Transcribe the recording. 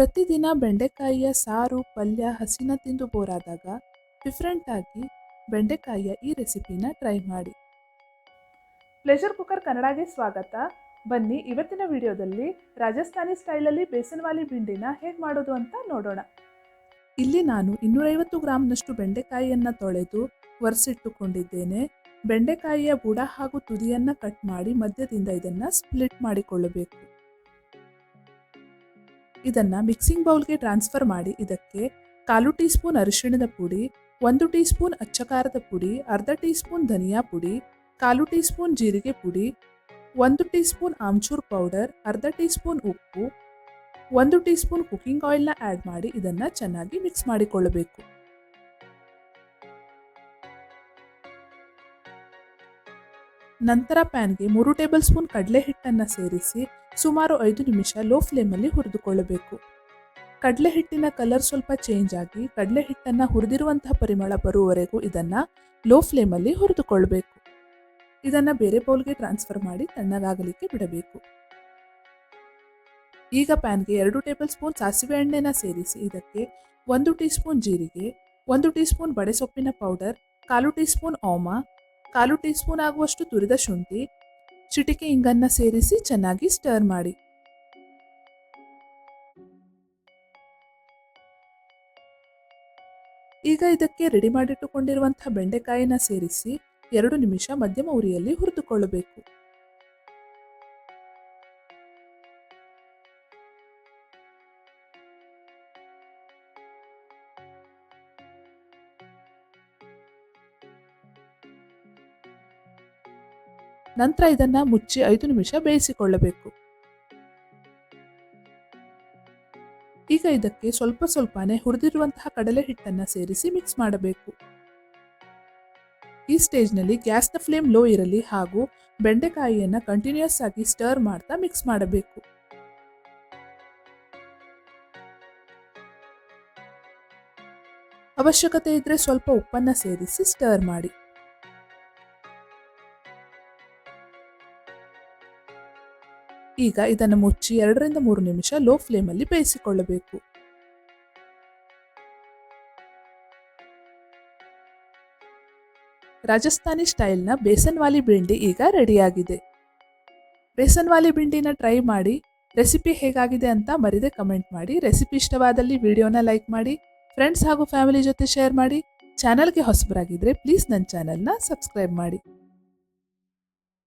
ಪ್ರತಿದಿನ ಬೆಂಡೆಕಾಯಿಯ ಸಾರು ಪಲ್ಯ ಹಸಿನ ತಿಂದು ಬೋರಾದಾಗ ಡಿಫ್ರೆಂಟ್ ಆಗಿ ಬೆಂಡೆಕಾಯಿಯ ಈ ರೆಸಿಪಿನ ಟ್ರೈ ಮಾಡಿ. ಪ್ಲೆಷರ್ ಕುಕ್ಕರ್ ಕನ್ನಡಗೆ ಸ್ವಾಗತ. ಬನ್ನಿ ಇವತ್ತಿನ ವಿಡಿಯೋದಲ್ಲಿ ರಾಜಸ್ಥಾನಿ ಸ್ಟೈಲಲ್ಲಿ ಬೇಸನ್ವಾಲಿ ಬಿಂಡಿನ ಹೇಗೆ ಮಾಡೋದು ಅಂತ ನೋಡೋಣ. ಇಲ್ಲಿ ನಾನು ಇನ್ನೂರೈವತ್ತು ಗ್ರಾಮ್ನಷ್ಟು ಬೆಂಡೆಕಾಯಿಯನ್ನು ತೊಳೆದು ಒರೆಸಿಟ್ಟುಕೊಂಡಿದ್ದೇನೆ. ಬೆಂಡೆಕಾಯಿಯ ಬುಡ ಹಾಗೂ ತುದಿಯನ್ನು ಕಟ್ ಮಾಡಿ ಮಧ್ಯದಿಂದ ಇದನ್ನು ಸ್ಪ್ಲಿಟ್ ಮಾಡಿಕೊಳ್ಳಬೇಕು. ಇದನ್ನ ಮಿಕ್ಸಿಂಗ್ ಬೌಲ್ಗೆ ಟ್ರಾನ್ಸ್ಫರ್ ಮಾಡಿ ಇದಕ್ಕೆ ಕಾಲು ಟೀ ಸ್ಪೂನ್ ಅರಿಶಿಣದ ಪುಡಿ, ಒಂದು ಟೀ ಸ್ಪೂನ್ ಅಚ್ಚಕಾರದ ಪುಡಿ, ಅರ್ಧ ಟೀ ಸ್ಪೂನ್ ಧನಿಯಾ ಪುಡಿ, ಕಾಲು ಟೀ ಸ್ಪೂನ್ ಜೀರಿಗೆ ಪುಡಿ, ಒಂದು ಟೀ ಸ್ಪೂನ್ ಆಮ್ಚೂರ್ ಪೌಡರ್, ಅರ್ಧ ಟೀ ಸ್ಪೂನ್ ಉಪ್ಪು, ಒಂದು ಟೀ ಸ್ಪೂನ್ ಕುಕ್ಕಿಂಗ್ ಆಯಿಲ್ನ ಆ್ಯಡ್ ಮಾಡಿ ಇದನ್ನು ಚೆನ್ನಾಗಿ ಮಿಕ್ಸ್ ಮಾಡಿಕೊಳ್ಳಬೇಕು. ನಂತರ ಪ್ಯಾನ್ಗೆ ಮೂರು ಟೇಬಲ್ ಸ್ಪೂನ್ ಕಡಲೆ ಹಿಟ್ಟನ್ನು ಸೇರಿಸಿ ಸುಮಾರು ಐದು ನಿಮಿಷ ಲೋ ಫ್ಲೇಮಲ್ಲಿ ಹುರಿದುಕೊಳ್ಳಬೇಕು. ಕಡಲೆ ಹಿಟ್ಟಿನ ಕಲರ್ ಸ್ವಲ್ಪ ಚೇಂಜ್ ಆಗಿ ಕಡಲೆ ಹಿಟ್ಟನ್ನು ಹುರಿದಿರುವಂತಹ ಪರಿಮಳ ಬರುವವರೆಗೂ ಇದನ್ನು ಲೋ ಫ್ಲೇಮಲ್ಲಿ ಹುರಿದುಕೊಳ್ಬೇಕು. ಇದನ್ನು ಬೇರೆ ಬೌಲ್ಗೆ ಟ್ರಾನ್ಸ್ಫರ್ ಮಾಡಿ ತಣ್ಣಗಾಗಲಿಕ್ಕೆ ಬಿಡಬೇಕು. ಈಗ ಪ್ಯಾನ್ಗೆ ಎರಡು ಟೇಬಲ್ ಸ್ಪೂನ್ ಸಾಸಿವೆ ಎಣ್ಣೆನ ಸೇರಿಸಿ ಇದಕ್ಕೆ ಒಂದು ಟೀ ಸ್ಪೂನ್ ಜೀರಿಗೆ, ಒಂದು ಟೀ ಸ್ಪೂನ್ ಬಡೆಸೊಪ್ಪಿನ ಪೌಡರ್, ಕಾಲು ಟೀ ಸ್ಪೂನ್ ಓಮ, ಕಾಲು ಟೀ ಸ್ಪೂನ್ ಆಗುವಷ್ಟು ತುರಿದ ಶುಂಠಿ ಚಿಟಿಕೆ ಇಂಗನ್ನು ಸೇರಿಸಿ ಚೆನ್ನಾಗಿ ಸ್ಟರ್ ಮಾಡಿ. ಈಗ ಇದಕ್ಕೆ ರೆಡಿ ಮಾಡಿಟ್ಟುಕೊಂಡಿರುವಂಥ ಬೆಂಡೆಕಾಯಿನ ಸೇರಿಸಿ ಎರಡು ನಿಮಿಷ ಮಧ್ಯಮ ಉರಿಯಲ್ಲಿ ಹುರಿದುಕೊಳ್ಳಬೇಕು. ನಂತರ ಇದನ್ನ ಮುಚ್ಚಿ ಐದು ನಿಮಿಷ ಬೇಯಿಸಿಕೊಳ್ಳಬೇಕು. ಈಗ ಇದಕ್ಕೆ ಸ್ವಲ್ಪ ಸ್ವಲ್ಪನೇ ಹುರಿದಿರುವಂತಹ ಕಡಲೆ ಹಿಟ್ಟನ್ನು ಸೇರಿಸಿ ಮಿಕ್ಸ್ ಮಾಡಬೇಕು. ಈ ಸ್ಟೇಜ್ನಲ್ಲಿ ಗ್ಯಾಸ್ನ ಫ್ಲೇಮ್ ಲೋ ಇರಲಿ ಹಾಗೂ ಬೆಂಡೆಕಾಯಿಯನ್ನು ಕಂಟಿನ್ಯೂಸ್ ಆಗಿ ಸ್ಟರ್ ಮಾಡ್ತಾ ಮಿಕ್ಸ್ ಮಾಡಬೇಕು. ಅವಶ್ಯಕತೆ ಇದ್ದರೆ ಸ್ವಲ್ಪ ಉಪ್ಪನ್ನು ಸೇರಿಸಿ ಸ್ಟರ್ ಮಾಡಿ. ಈಗ ಇದನ್ನು ಮುಚ್ಚಿ ಎರಡರಿಂದ ಮೂರು ನಿಮಿಷ ಲೋ ಫ್ಲೇಮಲ್ಲಿ ಬೇಯಿಸಿಕೊಳ್ಳಬೇಕು. ರಾಜಸ್ಥಾನಿ ಸ್ಟೈಲ್ನ ಬೇಸನ್ವಾಲಿ ಬಿಂಡಿ ಈಗ ರೆಡಿಯಾಗಿದೆ. ಬೇಸನ್ವಾಲಿ ಬಿಂಡಿನ ಟ್ರೈ ಮಾಡಿ ರೆಸಿಪಿ ಹೇಗಾಗಿದೆ ಅಂತ ಮರಿದೆ ಕಮೆಂಟ್ ಮಾಡಿ ರೆಸಿಪಿ ಇಷ್ಟವಾದಲ್ಲಿ ವಿಡಿಯೋನ ಲೈಕ್ ಮಾಡಿ ಫ್ರೆಂಡ್ಸ್ ಹಾಗೂ ಫ್ಯಾಮಿಲಿ ಜೊತೆ ಶೇರ್ ಮಾಡಿ ಚಾನಲ್ಗೆ ಹೊಸಬರಾಗಿದ್ದರೆ ಪ್ಲೀಸ್ ನನ್ನ ಚಾನಲ್ನ ಸಬ್ಸ್ಕ್ರೈಬ್ ಮಾಡಿ.